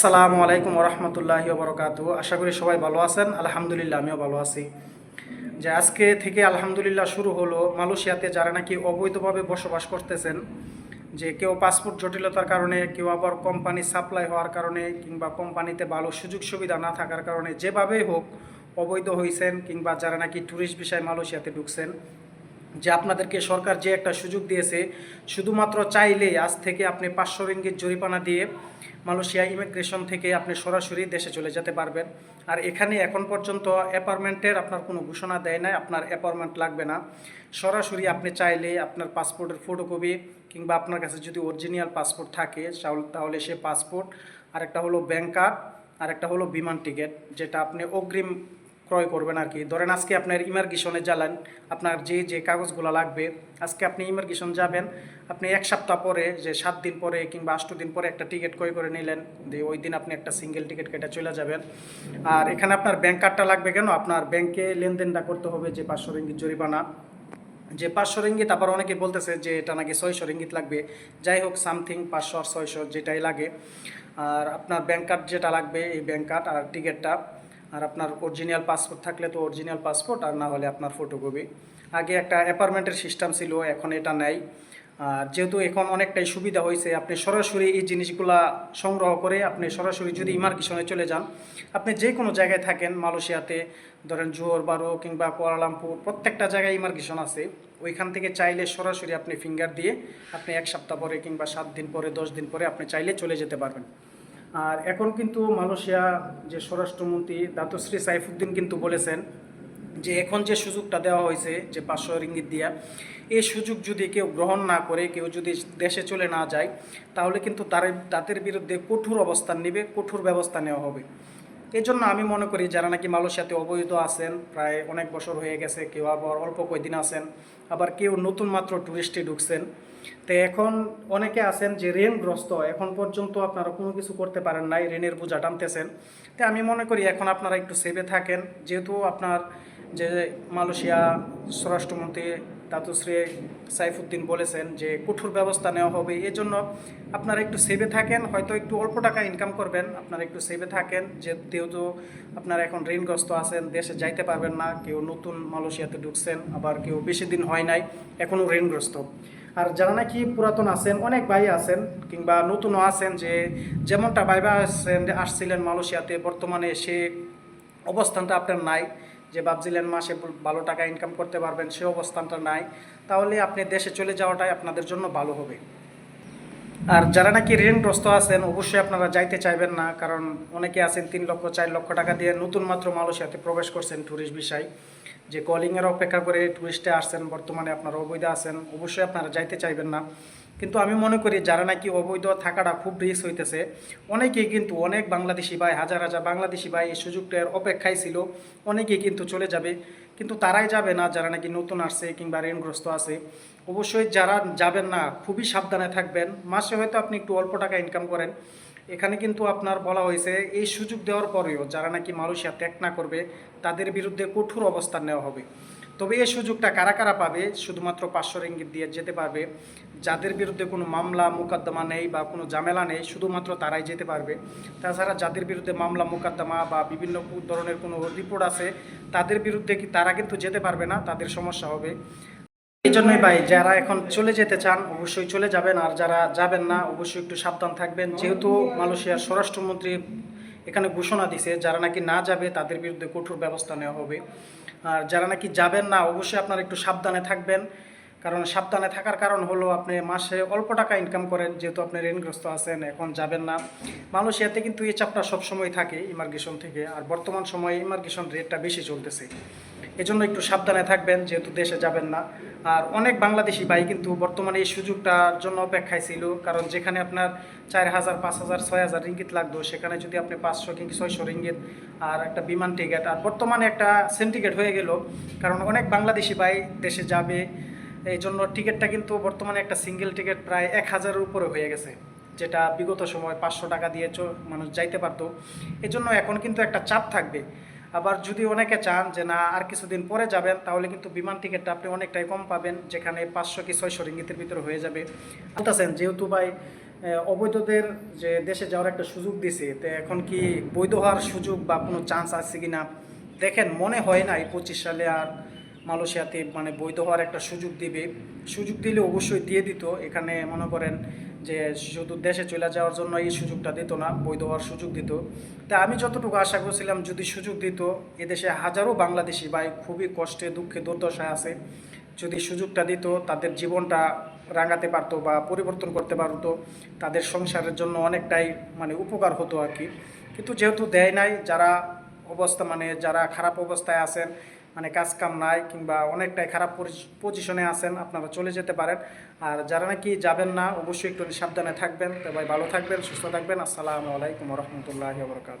আসসালামু আলাইকুম রহমতুল্লাহি বরকাত আশা করি সবাই ভালো আছেন। আলহামদুলিল্লাহ, আমিও ভালো আছি। যে আজকে থেকে আলহামদুলিল্লাহ শুরু হলো মালয়েশিয়াতে যারা নাকি অবৈধভাবে বসবাস করতেছেন, যে কেউ পাসপোর্ট জটিলতার কারণে, কেউ আবার কোম্পানি সাপ্লাই হওয়ার কারণে কিংবা কোম্পানিতে ভালো সুযোগ সুবিধা না থাকার কারণে যেভাবেই হোক অবৈধ হয়েছেন কিংবা যারা নাকি ট্যুরিস্ট বিষয়ে মালয়েশিয়াতে ঢুকছেন, যে আপনাদেরকে সরকার যে একটা সুযোগ দিয়েছে, শুধুমাত্র চাইলেই আজ থেকে আপনি পাঁচশো রিঙ্গিত জরিমানা দিয়ে মালয়েশিয়া ইমিগ্রেশন থেকে আপনি সরাসরি দেশে চলে যেতে পারবেন। আর এখানে এখন পর্যন্ত অ্যাপার্টমেন্টের আপনার কোনো ঘোষণা দেয় নাই, আপনার অ্যাপার্টমেন্ট লাগবে না। সরাসরি আপনি চাইলে আপনার পাসপোর্টের ফটোকপি কিংবা আপনার কাছে যদি অরিজিনাল পাসপোর্ট থাকে তাহলে- সে পাসপোর্ট। আর একটা হলো ব্যাংক কার্ড আর একটা হলো বিমান টিকিট, যেটা আপনি অগ্রিম ক্রয় করবেন আর কি। ধরেন আজকে আপনার ইমার্গেশনে জ্বালান, আপনার যে যে কাগজগুলো লাগবে, আজকে আপনি ইমার্গেশন যাবেন, আপনি এক সপ্তাহ পরে, যে সাত দিন পরে কিংবা আষ্ট দিন পরে একটা টিকিট ক্রয় করে নিলেন, দিয়ে ওই দিন আপনি একটা সিঙ্গেল টিকিট কেটে চলে যাবেন। আর এখানে আপনার ব্যাংক কার্ডটা লাগবে কেন? আপনার ব্যাংকে লেনদেনটা করতে হবে যে পাঁচশো রিঙ্গিত জরিমানা। যে পাঁচশো রিঙ্গিত আবার অনেকে বলতেছে যে এটা নাকি ছয়শো রিঙ্গিত লাগবে। যাই হোক সামথিং পাঁচশো আর ছয়শো যেটাই লাগে। আর আপনার ব্যাংক কার্ড যেটা লাগবে, এই ব্যাংক কার্ড আর টিকিটটা আর আপনার অরিজিনাল পাসপোর্ট থাকলে তো অরিজিনাল পাসপোর্ট আর না হলে আপনার ফটোকপি আগে একটা অ্যাপার্টমেন্টের সিস্টেম ছিল এখন এটা নেই। আর যেহেতু এখন অনেকটাই সুবিধা হয়েছে আপনি সরাসরি এই জিনিসগুলা সংগ্রহ করে আপনি সরাসরি যদি ইমার্কেশনে চলে যান আপনি যে কোনো জায়গায় থাকেন মালয়েশিয়াতে ধরেন জোহর বারো কিংবা কুয়ালালামপুর প্রত্যেকটা জায়গায় ইমার্কেশন আছে। ওইখান থেকে চাইলে সরাসরি আপনি ফিঙ্গার দিয়ে আপনি এক সপ্তাহ পরে কিংবা সাত দিন পরে দশ দিন পরে আপনি চাইলে চলে যেতে পারবেন। আর এখন কিন্তু মালয়েশিয়া যে স্বরাষ্ট্রমন্ত্রী দাতশ্রী সাইফুদ্দিন কিন্তু বলেছেন যে এখন যে সুযোগটা দেওয়া হয়েছে যে পাঁচশো রিঙ্গিত দিয়া, এই সুযোগ যদি কেউ গ্রহণ না করে, কেউ যদি দেশে চলে না যায়, তাহলে কিন্তু তার তাদের বিরুদ্ধে কঠোর অবস্থান নেবে, কঠোর ব্যবস্থা নেওয়া হবে। এই জন্য আমি মনে করি যারা নাকি মালয়েশিয়াতে অবৈধ আছেন, প্রায় অনেক বছর হয়ে গেছে, কেউ আবার অল্প কয়েকদিন আছেন, আবার কেউ নতুন মাত্র ট্যুরিস্টে ঢুকছেন। তো এখন অনেকে আছেন যে ঋণগ্রস্ত, এখন পর্যন্ত আপনারা কোনো কিছু করতে পারেন নাই, ঋণের বোঝা টানতেছেন। তো আমি মনে করি এখন আপনারা একটু সেভে থাকেন, যেহেতু আপনার যে মালয়েশিয়া স্বরাষ্ট্রমন্ত্রী দাতুশ্রী সাইফুদ্দিন বলেছেন যে কঠোর ব্যবস্থা নেওয়া হবে। এই জন্য আপনারা একটু সেভে থাকেন, হয়তো একটু অল্প টাকা ইনকাম করবেন, আপনারা একটু সেভে থাকেন, যে যেহেতু আপনারা এখন ঋণগ্রস্ত আছেন, দেশে যাইতে পারবেন না, কেউ নতুন মালয়েশিয়াতে ঢুকছেন, আবার কেউ বেশি দিন হয় নাই, এখনও ঋণগ্রস্ত। আর যারা নাকি পুরাতন আছেন, অনেক ভাই আছেন, কিংবা নতুনও আছেন, যে যেমনটা ভাইবা আসছেন আসছিলেন মালয়েশিয়াতে, বর্তমানে সে অবস্থানটা আপনার নাই। যে ভাবছিলেন মাসে ভালো টাকা ইনকাম করতে পারবেন, সে অবস্থানটা নাই। তাহলে আপনি দেশে চলে যাওয়াটাই আপনাদের জন্য ভালো হবে। আর যারা নাকি ঋণগ্রস্ত আছেন, অবশ্যই আপনারা যাইতে চাইবেন না, কারণ অনেকে আছেন তিন লক্ষ, চার লক্ষ টাকা দিয়ে নতুন মাত্র মালয়েশিয়াতে প্রবেশ করছেন ট্যুরিস্ট বিষয় যে কলিংয়ের অপেক্ষা করে ট্যুরিস্টে আসছেন, বর্তমানে আপনারা অবৈধ আছেন, অবশ্যই আপনারা যাইতে চাইবেন না। কিন্তু আমি মনে করি যারা নাকি অবৈধ থাকাটা খুব রিস্ক হইতেছে, অনেকেই কিন্তু অনেক বাংলাদেশি ভাই, হাজার হাজার বাংলাদেশি ভাই এই সুযোগটার অপেক্ষায় ছিল, অনেকেই কিন্তু চলে যাবে। কিন্তু তারাই যাবে না, যারা নাকি নতুন আসছে কিংবা ঋণগ্রস্ত আছে। অবশ্যই যারা যাবেন না, খুবই সাবধানে থাকবেন। মাসে হয়তো আপনি একটু অল্প টাকা ইনকাম করেন। এখানে কিন্তু আপনার বলা হয়েছে, এই সুযোগ দেওয়ার পরেও যারা নাকি মালয়েশিয়া ত্যাগ না করবে, তাদের বিরুদ্ধে কঠোর অবস্থান নেওয়া হবে। তবে এই সুযোগটা কারা কারা পাবে? শুধুমাত্র পাঁচশো রিঙ্গিত দিয়ে যেতে পারবে। যাদের বিরুদ্ধে কোনো মামলা, মোকদ্দমা নেই বা কোনো ঝামেলা নেই, শুধুমাত্র তারাই যেতে পারবে। তাছাড়া যাদের বিরুদ্ধে মামলা, মোকদ্দমা বা বিভিন্ন ধরনের কোনো রিপোর্ট আছে, তাদের বিরুদ্ধে কি তারা কিন্তু যেতে পারবে না? তাদের সমস্যা হবে। এই জন্যই ভাই, যারা এখন চলে যেতে চান, অবশ্যই চলে যাবেন। আর যারা যাবেন না, অবশ্যই একটু সাবধান থাকবেন। যেহেতু মালয়েশিয়ার স্বরাষ্ট্রমন্ত্রী এখানে ঘোষণা দিছে, যারা নাকি না যাবে, তাদের বিরুদ্ধে কঠোর ব্যবস্থা নেওয়া হবে। আর যারা নাকি যাবেন না অবশ্যই আপনারা একটু সাবধানে থাকবেন। কারণ সাবধানে থাকার কারণ হলো আপনি মাসে অল্প টাকা ইনকাম করেন, যেহেতু আপনি ঋণগ্রস্ত আছেন, এখন যাবেন না। মালয়েশিয়াতে কিন্তু এই চাপটা সবসময় থাকে ইমার্গেশন থেকে, আর বর্তমান সময়ে ইমার্গেশন রেটটা বেশি চলতেছে। এজন্য একটু সাবধানে থাকবেন, যেহেতু দেশে যাবেন না। আর অনেক বাংলাদেশি ভাই কিন্তু বর্তমানে এই সুযোগটার জন্য অপেক্ষায় ছিল, কারণ যেখানে আপনার চার হাজার, পাঁচ হাজার, ছয় হাজার রিঙ্গিত লাগতো, সেখানে যদি আপনি পাঁচশো কিংবা ছয়শো রিঙ্গিত আর একটা বিমান টিকিট, আর বর্তমানে একটা সিন্ডিকেট হয়ে গেল, কারণ অনেক বাংলাদেশি ভাই দেশে যাবে এই জন্য টিকিটটা কিন্তু বর্তমানে একটা সিঙ্গেল টিকিট প্রায় এক হাজারের উপরে হয়ে গেছে, যেটা বিগত সময় পাঁচশো টাকা দিয়ে মানুষ যাইতে পারতো। এজন্য এখন কিন্তু একটা চাপ থাকবে। আবার যদি অনেকে চান যে না, আর কিছুদিন পরে যাবেন, তাহলে কিন্তু বিমান টিকিটটা আপনি অনেকটাই কম পাবেন, যেখানে পাঁচশো কি ছয়শো রিঙ্গিতের ভিতরে হয়ে যাবে। বলতেছেন, যেহেতু ভাই অবৈধদের যে দেশে যাওয়ার একটা সুযোগ দিছে, তো এখন কি বৈধ হওয়ার সুযোগ বা কোনো চান্স আছে কি না দেখেন, মনে হয় না এই পঁচিশ সালে আর মালয়েশিয়াতে মানে বৈধ হওয়ার একটা সুযোগ দিবে। সুযোগ দিলে অবশ্যই দিয়ে দিত। এখানে মনে করেন যে শুধু দেশে চলে যাওয়ার জন্য এই সুযোগটা দিত না, বৈধ হওয়ার সুযোগ দিত। তা আমি যতটুকু আশা করছিলাম, যদি সুযোগ দিত, এদেশে হাজারো বাংলাদেশি ভাই খুবই কষ্টে, দুঃখে, দুর্দশায় আছে। যদি সুযোগটা দিত, তাদের জীবনটা রাঙাতে পারতো বা পরিবর্তন করতে পারতো, তাদের সংসারের জন্য অনেকটাই মানে উপকার হতো আর কি। কিন্তু যেহেতু দেয় নাই, যারা অবস্থা মানে যারা খারাপ অবস্থায় আছেন মানে কাজ কাম নাই কিংবা অনেকটাই খারাপ পজিশনে আছেন, আপনারা চলে যেতে পারেন। আর যারা নাকি যাবেন না, অবশ্যই একটু সাবধানে থাকবেন। ভাই ভালো থাকবেন, সুস্থ থাকবেন। আসসালামু আলাইকুম রহমতুল্লাহ বরকাত